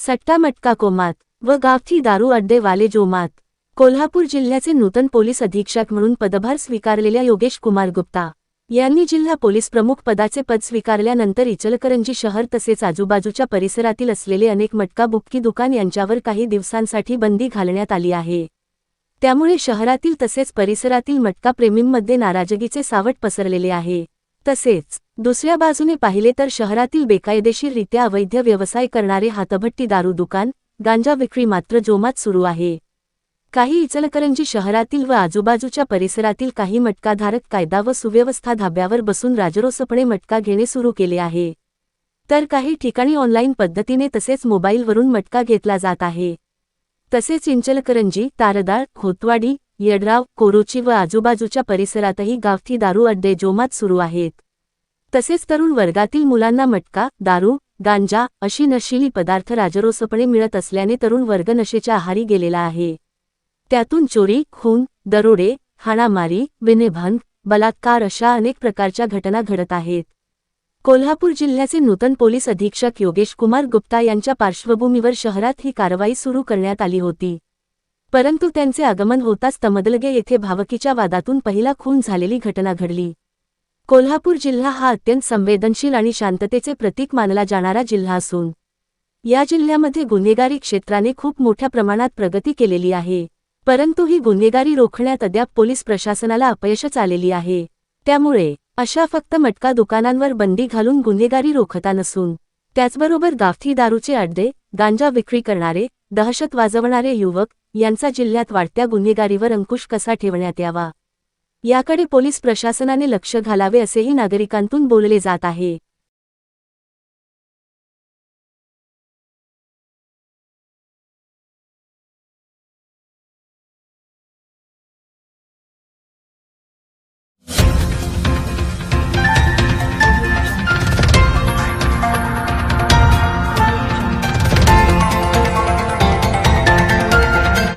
सट्टा मटका कोमात व गावठी दारू अड्डे वाले जोमात. कोल्हापूर जिल्ह्याचे नूतन पोलीस अधीक्षक म्हणून पदभार स्वीकारलेल्या योगेश कुमार गुप्ता यांनी जिल्हा पोलीस प्रमुख पदाचे पद स्वीकारल्यानंतर इचलकरंजी शहर तसेच आजूबाजूच्या परिसरातील असलेले अनेक मटका बुक्की दुकान यांच्यावर काही दिवसांसाठी बंदी घालण्यात आली आहे. त्यामुळे शहरातील तसेच परिसरातील मटका प्रेमींमध्ये नाराजगीचे सावट पसरलेले आहे. तसेच दुसऱ्या बाजूने पाहिले तर शहरातील बेकायदेशीररित्या अवैध व्यवसाय करणारे हातभट्टी दारू दुकान गांजा विक्री मात्र जोमात सुरू आहे. काही इचलकरंजी शहरातील व आजूबाजूच्या परिसरातील काही मटकाधारक कायदा व सुव्यवस्था धाब्यावर बसून राजरोसपणे मटका घेणे सुरू केले आहे. तर काही ठिकाणी ऑनलाईन पद्धतीने तसेच मोबाईलवरून मटका घेतला जात आहे. तसेच इंचलकरंजी तारदाळ खोतवाडी येडराव कोरोची व आजूबाजूच्या परिसरातही गावठी दारू अड्डे जोमात सुरू आहेत. तसेच तरुण वर्गातील मुलांना मटका दारू गांजा अशी नशिली पदार्थ राजरोसपणे मिळत असल्याने तरुण वर्ग नशेच्या आहारी गेलेला आहे. त्यातून चोरी खून दरोडे हाणामारी विनेभंग बलात्कार अशा अनेक प्रकारच्या घटना घडत आहेत. कोल्हापूर जिल्ह्याचे नूतन पोलीस अधीक्षक योगेश कुमार गुप्ता यांच्या पार्श्वभूमीवर शहरात ही कारवाई सुरू करण्यात आली होती. परंतु त्यांचे आगमन होताच तमदलगे येथे भावकीच्या वादातून पहिला खून झालेली घटना घडली. कोल्हापूर जिल्हा हा अत्यंत संवेदनशील आणि शांततेचे प्रतीक मानला जाणारा जिल्हा असून या जिल्ह्यामध्ये गुन्हेगारी क्षेत्राने खूप मोठ्या प्रमाणात प्रगती केलेली आहे. परंतु ही गुन्हेगारी रोखण्यात अद्याप पोलीस प्रशासनाला अपयशच आलेली आहे. त्यामुळे अशा फक्त मटका दुकानांवर बंदी घालून गुन्हेगारी रोखता नसून त्याचबरोबर गावठी दारूचे अड्डे गांजा विक्री करणारे दहशत वाजवणारे युवक यांचा जिल्ह्यात वाढत्या गुन्हेगारीवर अंकुश कसा ठेवण्यात यावा? याकडे पोलीस प्रशासनाने लक्ष घालावे असेही नागरिकांतून बोलले जात आहे.